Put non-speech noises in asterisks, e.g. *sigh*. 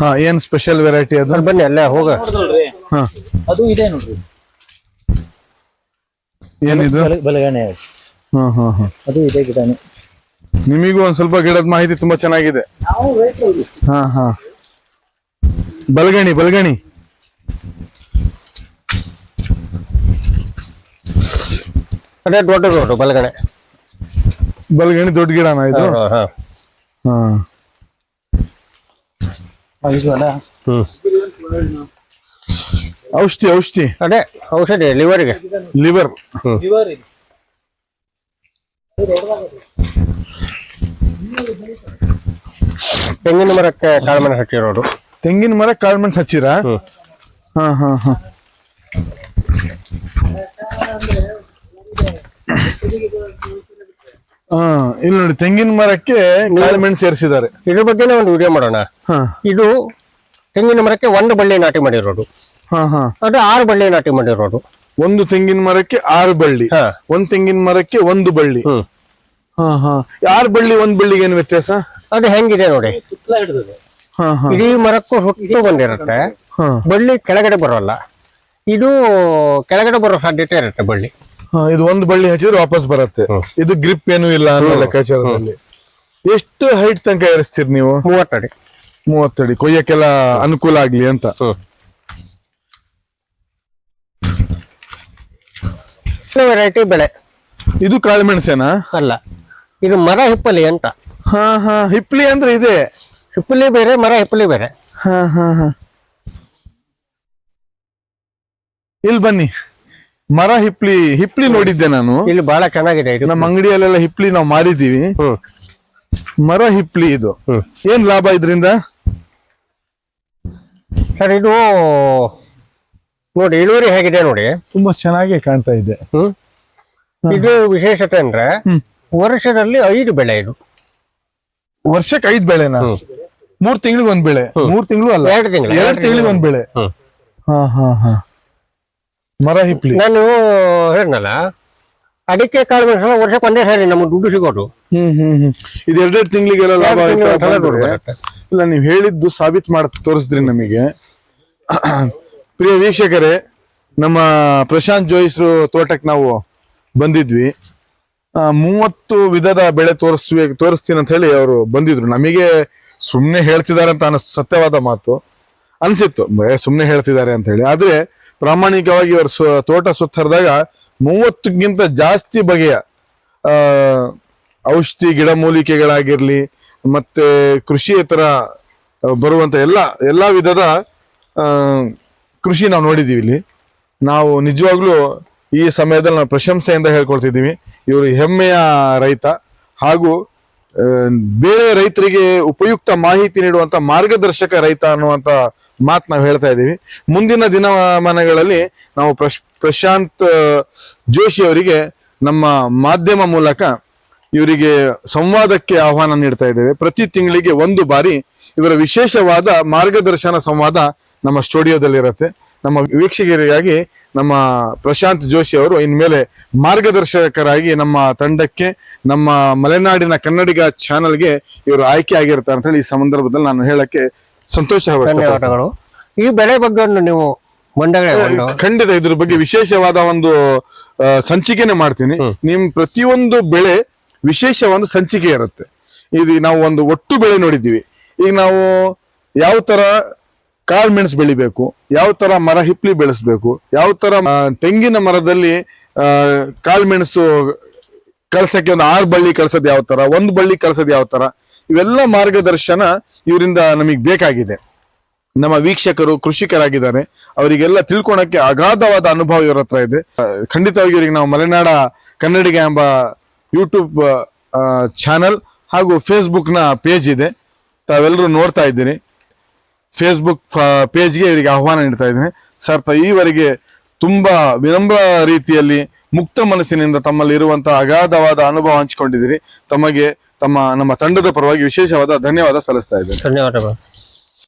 ಹಾ ಏನ್ special variety ಅದು? ಬನ್ನಿ ಅಲ್ಲೇ ಹೋಗ. ಹಾ. ಅದು ಇದೆ ನೋಡ್ರಿ. ಏನಿದು? ಬಲ- ಬಲಗಣೆ ಹಾ ಹಾ ಹಾ. ಅದು ಇದೆ ಗಿಡನೇ. ನಿಮಿಗೂ ಒಂದ್ ಸ್ವಲ್ಪ ಗಿಡದ ಮಾಹಿತಿ ತುಂಬಾ ಚೆನ್ನಾಗಿದೆ. ಹಾ ಹಾ. ಬಲ್ಗಣಿ ಬಲ್ಗಣಿ. ಅದೇ ದೊಡ್ಡ ದೊಡ್ಡ ಬಲಗಡೆ ಬಲ್ಗಣಿ ದೊಡ್ಡ ಗಿಡನ ಇದು? ಹಾ. ಔಷಧಿ ಔಷಧಿ. ಅದೇ ಔಷಧಿ ಲಿವರ್ಗೆ. ಲಿವರ್. ತೆಂಗಿನ ಮರಕ್ಕೆ ಕಾಳುಮೆಣಸು ಹಚ್ಚಿರೋದು. ತೆಂಗಿನ ಮರ ಕಾಳುಮೆಣಸು ಹಚ್ಚಿರ? ಹಾ ಹಾ ಹಾ. ಇಲ್ಲಿ ನೋಡಿ ತೆಂಗಿನ ಮರಕ್ಕೆ ಕಾಳುಮೆಣಸು ಸೇರಿಸಿದ್ದಾರೆ ಇದ್ರ ಬಗ್ಗೆನೇ ಒಂದು ವಿಡಿಯೋ ಮಾಡೋಣ. ಇದು ತೆಂಗಿನ ಮರಕ್ಕೆ ಒಂದು ಬಳ್ಳಿ ನಾಟಿ ಮಾಡಿರೋದು. ಹಾ ಹಾ. ಅದು ಆರು ಬಳ್ಳಿ ನಾಟಿ ಮಾಡಿರೋದು. ಒಂದು ತೆಂಗಿನ ಮರಕ್ಕೆ ಆರು ಬಳ್ಳಿ ಒಂದ್ ತೆಂಗಿನ ಮರಕ್ಕೆ ಒಂದು ಬಳ್ಳಿ. ಹ್ಮ್. ಹಾ ಹಾ. ಆರು ಬಳ್ಳಿ ಒಂದ್ ಬಳ್ಳಿಗೆ ಏನು ವ್ಯತ್ಯಾಸ? ಅದು ಹೆಂಗಿದೆ ನೋಡಿ. ಇಡೀ ಮರಕ್ಕೂ ಹುಟ್ಟು ಬಂದಿರುತ್ತೆ. ಬಳ್ಳಿ ಕೆಳಗಡೆ ಬರೋಲ್ಲ. ಇದು ಕೆಳಗಡೆ ಬರೋ ಸಾಧ್ಯತೆ ಇರುತ್ತೆ ಬಳ್ಳಿ. ಇದು ಒಂದು ಬಳ್ಳಿ ಹಚ್ಚಿದ್ರೆ ವಾಪಸ್ ಬರುತ್ತೆ. ಇದು ಗ್ರಿಪ್ ಏನು ಇಲ್ಲ ಅನ್ನೋ ಲೆಕ್ಕಾಚಾರದಲ್ಲಿ. ಎಷ್ಟು ಹೈಟ್ ತನಕ ಏರಿಸ್ತೀರಿ ನೀವು? ಮೂವತ್ತಡಿ ಮೂವತ್ತಡಿ ಕೊಯ್ಯಕ್ಕೆಲ್ಲ ಅನುಕೂಲ ಆಗ್ಲಿ ಅಂತ. ವೆರೈಟಿ ಬೆಳೆ. ಇದು ಕಾಳುಮೆಣಸೇನಾ ಅಲ್ಲ. ಇದು ಮರ ಹಿಪ್ಪಲಿ ಅಂತ. ಹಾ ಹಾ. ಹಿಪ್ಪಲಿ ಅಂದ್ರೆ ಇದೆ. ಹಿಪ್ಪಲಿ ಬೇರೆ ಮರ ಹಿಪ್ಪಲಿ ಬೇರೆ. ಹಾ ಹಾ ಹಾ. ಇಲ್ಲಿ ಬನ್ನಿ. ಮರ ಹಿಪ್ಲಿ ಹಿಪ್ಲಿ ನೋಡಿದ್ದೆ ನಾನು. ಇಲ್ಲಿ ಬಹಳ ಚೆನ್ನಾಗಿದೆ ಇದು. ನಮ್ಮ ಅಂಗಡಿಯಲ್ಲೆಲ್ಲ ಹಿಪ್ಲಿ ನಾವು ಮಾರಿದ್ದೀವಿ. ಹ್ಮ್. ಮರ ಹಿಪ್ಲಿ ಇದು. ಹ್ಮ್. ಏನ್ ಲಾಭ ಇದ್ರಿಂದ? ಸರ್ ಇದು ನೋಡಿ ಇಳುವರಿ ಹೇಗಿದೆ ನೋಡಿ. ತುಂಬಾ ಚೆನ್ನಾಗಿ ಕಾಣ್ತಾ ಇದೆ. ಹ್ಮ್. ಇದು ವಿಶೇಷತೆ ಅಂದ್ರೆ ಹ್ಮ್. ವರ್ಷದಲ್ಲಿ ಐದು ಬೆಳೆ ಇದು. ವರ್ಷಕ್ಕೆ ಐದು ಬೆಳೆನಾ? ಹ್ಮ್. ಮೂರ್ ತಿಂಗಳಿಗೆ ಒಂದ್ ಬೆಳೆ ಮೂರ್ ತಿಂಗಳು ಅಲ್ಲ. ಎರಡು ತಿಂಗಳು ಎರಡ್ ತಿಂಗಳಿಗೆ ಒಂದ್ ಬೆಳೆ. ಹ್ಮ್. ಹಾ ಹಾ ಹಾ. ಮರ ಹಿಪ್ಲಿ. ನಾನು ಹೇಳಿದ್ನಲ್ಲ ಅಡಿಕೆ ಕಾಳು ಮೆಣಸು ವರ್ಷಕ್ಕೆ ಒಂದೇ ಸಾರಿ ನಮ್ಗೆ ದುಡ್ಡು ಸಿಗೋದು. ಹ್ಮ್ ಹ್ಮ್ ಹ್ಮ್. ಇದು ಎರಡೆರಡು ತಿಂಗಳಿಗೆಲ್ಲ ಲಾಭ ಆಯ್ತಾ. ಇಲ್ಲ ನೀವು ಹೇಳಿದ್ದು ಸಾಬೀತ್ ಮಾಡ್ ತೋರಿಸಿದ್ರಿ ನಮಗೆ. *clears throat* ಪ್ರಿಯ ವೀಕ್ಷಕರೇ ನಮ್ಮ ಪ್ರಶಾಂತ್ ಜೋಯಿಸ್ರು ತೋಟಕ್ಕೆ ನಾವು ಬಂದಿದ್ವಿ. ಆ, ಮೂವತ್ತು ವಿಧದ ಬೆಳೆ ತೋರಿಸ್ವಿ ತೋರಿಸ್ತೀನಿ ಅಂತ ಹೇಳಿ ಅವರು ಬಂದಿದ್ರು. ನಮಗೆ ಸುಮ್ಮನೆ ಹೇಳ್ತಿದ್ದಾರೆ ಅಂತ ಅನಿಸ್ ಸತ್ಯವಾದ ಮಾತು. ಅನ್ಸಿತ್ತು ಸುಮ್ಮನೆ ಸುಮ್ನೆ ಹೇಳ್ತಿದ್ದಾರೆ ಅಂತ ಹೇಳಿ. ಆದ್ರೆ ಪ್ರಾಮಾಣಿಕವಾಗಿ ಅವ್ರ ಸು- ತೋಟ ಸುತ್ತರಿದಾಗ ಮೂವತ್ತಕ್ಕಿಂತ ಜಾಸ್ತಿ ಬಗೆಯ ಔಷಧಿ ಗಿಡಮೂಲಿಕೆಗಳಾಗಿರಲಿ ಮತ್ತೆ ಕೃಷಿಯೇತರ ಬರುವಂತ ಎಲ್ಲ, ಎಲ್ಲಾ ವಿಧದ ಕೃಷಿ ನಾವು ನೋಡಿದೀವಿ ಇಲ್ಲಿ. ನಾವು ನಿಜವಾಗ್ಲೂ ಈ ಸಮಯದಲ್ಲಿ ನಾವು ಪ್ರಶಂಸೆಯಿಂದ ಹೇಳ್ಕೊಳ್ತಿದ್ದೀವಿ. ಇವರು ಹೆಮ್ಮೆಯ ರೈತ ಹಾಗೂ ಬೇರೆ ರೈತರಿಗೆ ಉಪಯುಕ್ತ ಮಾಹಿತಿ ನೀಡುವಂತ ಮಾರ್ಗದರ್ಶಕ ರೈತ ಅನ್ನುವಂತ ಮಾತು ನಾವು ಹೇಳ್ತಾ ಇದ್ದೀವಿ. ಮುಂದಿನ ದಿನಮಾನಗಳಲ್ಲಿ ನಾವು ಪ್ರಶ್, ಪ್ರಶಾಂತ್ ಜೋಶಿ ಅವರಿಗೆ ನಮ್ಮ ಮಾಧ್ಯಮ ಮೂಲಕ ಇವರಿಗೆ ಸಂವಾದಕ್ಕೆ ಆಹ್ವಾನ ನೀಡ್ತಾ ಇದ್ದೇವೆ. ಪ್ರತಿ ತಿಂಗಳಿಗೆ ಒಂದು ಬಾರಿ ಇವರ ವಿಶೇಷವಾದ ಮಾರ್ಗದರ್ಶನ ಸಂವಾದ ನಮ್ಮ ಸ್ಟುಡಿಯೋದಲ್ಲಿ ಇರುತ್ತೆ. ನಮ್ಮ ವೀಕ್ಷಕರಿಗಾಗಿ ನಮ್ಮ ಪ್ರಶಾಂತ್ ಜೋಶಿ ಅವರು ಇನ್ಮೇಲೆ ಮಾರ್ಗದರ್ಶಕರಾಗಿ ನಮ್ಮ ತಂಡಕ್ಕೆ, ನಮ್ಮ ಮಲೆನಾಡಿನ ಕನ್ನಡಿಗ ಚಾನಲ್ಗೆ ಇವರು ಆಯ್ಕೆ ಆಗಿರ್ತಾರೆ ಅಂತ ಹೇಳಿ ಈ ಸಂದರ್ಭದಲ್ಲಿ ನಾನು ಹೇಳಕ್ಕೆ ಸಂತೋಷ. ಧನ್ಯವಾದಗಳು. ಈ ಬೆಳೆ ಬಗ್ಗೆ ಒಂದು ನೀವು ಮಂಡಗಳ ಖಂಡಿತ ಇದ್ರ ಬಗ್ಗೆ ವಿಶೇಷವಾದ ಒಂದು ಸಂಚಿಕೆನೆ ಮಾಡ್ತೀನಿ. ನಿಮ್ ಪ್ರತಿಯೊಂದು ಬೆಳೆ ವಿಶೇಷ ಒಂದು ಸಂಚಿಕೆ ಇರುತ್ತೆ. ಇದು ನಾವು ಒಂದು ಒಟ್ಟು ಬೆಳೆ ನೋಡಿದ್ದೀವಿ. ಈಗ ನಾವು ಯಾವ ತರ ಕಾಳು ಮೆಣಸು ಬೆಳಿಬೇಕು ಯಾವ ತರ ಮರ ಹಿಪ್ಲಿ ಬೆಳೆಸ್ಬೇಕು ಯಾವ ತರ ತೆಂಗಿನ ಮರದಲ್ಲಿ ಆ, ಕಾಳು ಮೆಣಸು ಕಳ್ಸಕ್ಕೆ ಒಂದು ಆರು ಬಳ್ಳಿ ಕಳ್ಸೋದು ಯಾವ ತರ ಒಂದು ಬಳ್ಳಿ ಕಳ್ಸೋದು ಯಾವ ತರ ಇವೆಲ್ಲ ಮಾರ್ಗದರ್ಶನ ಇವರಿಂದ ನಮಗೆ ಬೇಕಾಗಿದೆ. ನಮ್ಮ ವೀಕ್ಷಕರು, ಕೃಷಿಕರಾಗಿದ್ದಾರೆ. ಅವರಿಗೆಲ್ಲ ತಿಳ್ಕೊಳಕ್ಕೆ ಅಗಾಧವಾದ ಅನುಭವ ಇವರ ಹತ್ರ ಇದೆ. ಖಂಡಿತವಾಗಿ ಇವರಿಗೆ ನಾವು ಮಲೆನಾಡ ಕನ್ನಡಿಗ ಎಂಬ ಯೂಟ್ಯೂಬ್ ಚಾನಲ್ ಹಾಗೂ ಫೇಸ್ಬುಕ್ನ ಪೇಜ್ ಇದೆ. ತಾವೆಲ್ಲರೂ ನೋಡ್ತಾ ಇದ್ದೀರಿ. ಫೇಸ್ಬುಕ್ ಪೇಜ್ಗೆ ಇವರಿಗೆ ಆಹ್ವಾನ ನೀಡ್ತಾ ಇದ್ದೀನಿ. ಸರ್ ಈವರೆಗೆ ತುಂಬಾ ವಿನಮ್ರ ರೀತಿಯಲ್ಲಿ ಮುಕ್ತ ಮನಸ್ಸಿನಿಂದ ತಮ್ಮಲ್ಲಿ ಇರುವಂತಹ ಅಗಾಧವಾದ ಅನುಭವ ಹಂಚಿಕೊಂಡಿದ್ದೀರಿ. ತಮಗೆ ತಮ್ಮ ನಮ್ಮ ತಂಡದ ಪರವಾಗಿ ವಿಶೇಷವಾದ ಧನ್ಯವಾದ ಸಲ್ಲಿಸ್ತಾ ಇದ್ದೇನೆ. ಧನ್ಯವಾದಗಳು.